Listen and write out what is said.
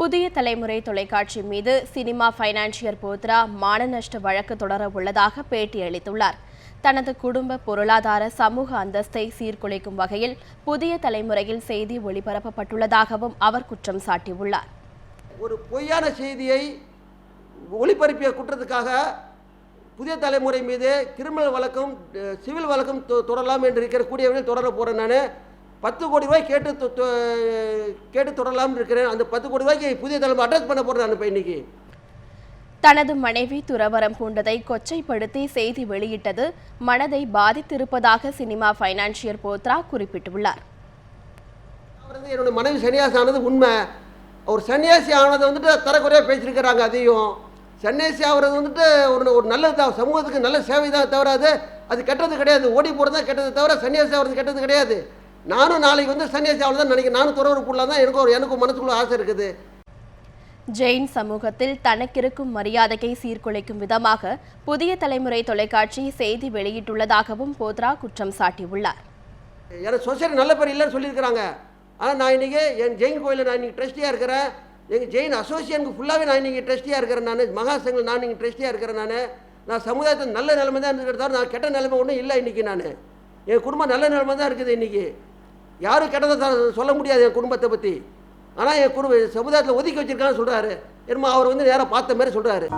புதிய தலைமுறை தொலைக்காட்சி மீது சினிமா பைனான்சியர் போத்ரா மான நஷ்ட வழக்கு தொடர உள்ளதாக பேட்டியளித்துள்ளார் தனது குடும்ப பொருளாதார சமூக அந்தஸ்தை சீர்குலைக்கும் வகையில் புதிய தலைமுறையில் செய்தி ஒளிபரப்பப்பட்டுள்ளதாகவும் அவர் குற்றம் சாட்டியுள்ளார். ஒரு பொய்யான செய்தியை ஒளிபரப்பிய குற்றத்துக்காக புதிய தலைமுறை மீது கிரிமினல் வழக்கும் சிவில் வழக்கும் தொ- தொடரலாம் என்று இருக்கிற தொடர போகிறேன் நான். பத்து கோடி ரூபாய் கேட்டு கேட்டு தொடரலாம்னு இருக்கிறேன். அந்த பத்து கோடி ரூபாய்க்கு புதிய தலைமுறை அட்ரஸ் பண்ண போகிறேன் இப்போ இன்னைக்கு. தனது மனைவி துறவரம் பூண்டதை கொச்சைப்படுத்தி செய்தி வெளியிட்டது மனதை பாதித்திருப்பதாக சினிமா ஃபைனான்சியர் போத்ரா குறிப்பிட்டுள்ளார். அவர் வந்து என்னோட மனைவி சன்னியாசி ஆனது உண்மை. அவர் சன்னியாசி ஆனதை வந்துட்டு தரக்குறையாக பேசியிருக்கிறாங்க அதையும். சன்னியாசி ஆகிறது வந்துட்டு ஒரு ஒரு நல்லது தான். சமூகத்துக்கு நல்ல சேவை தான் தவிர அது அது கெட்டது கிடையாது. ஓடி போகிறது தான் கெட்டது தவிர சன்னியாசி ஆகிறது கெட்டது கிடையாது. நானும் நாளைக்கு வந்து சன்னியாசி ஆகிறது தான் நினைக்கிறேன். நானும் துறவரம் போடலாம் தான் எனக்கு ஒரு எனக்கு மனசுக்குள்ள ஆசை இருக்குது. ஜெயின் சமூகத்தில் தனக்கிருக்கும் மரியாதையை சீர்குலைக்கும் விதமாக புதிய தலைமுறை தொலைக்காட்சி செய்தி வெளியிட்டுள்ளதாகவும் போத்ரா குற்றம் சாட்டியுள்ளார். எனக்கு சொசைட்டி நல்ல பேர் இல்லைன்னு சொல்லியிருக்கிறாங்க. ஆனால் நான் இன்றைக்கி என் ஜெயின் கோயிலில் நான் இன்றைக்கி ட்ரஸ்டியாக இருக்கிறேன். எங்கள் ஜெயின் அசோசியேஷனுக்கு ஃபுல்லாகவே நான் இன்றைக்கி ட்ரஸ்டியாக இருக்கிறேன் நான். மகாசங்கில் நான் இன்றைக்கி ட்ரஸ்டியாக இருக்கிறேன் நான். நான் சமுதாயத்தில் நல்ல நிலைமை தான் இருக்கிறத நான் கெட்ட நிலைமை ஒன்றும் இல்லை இன்றைக்கி நான். என் குடும்பம் நல்ல நிலைமை தான் இருக்குது இன்றைக்கி யாரும் கெட்டதை சொல்ல முடியாது என் குடும்பத்தை பற்றி ஆனால் என் குடும்ப சமுதாயத்தில் ஒதுக்கி வச்சிருக்கான்னு சொல்கிறாரு என்னமோ அவர் வந்து நேராக பார்த்த மாதிரி சொல்கிறாரு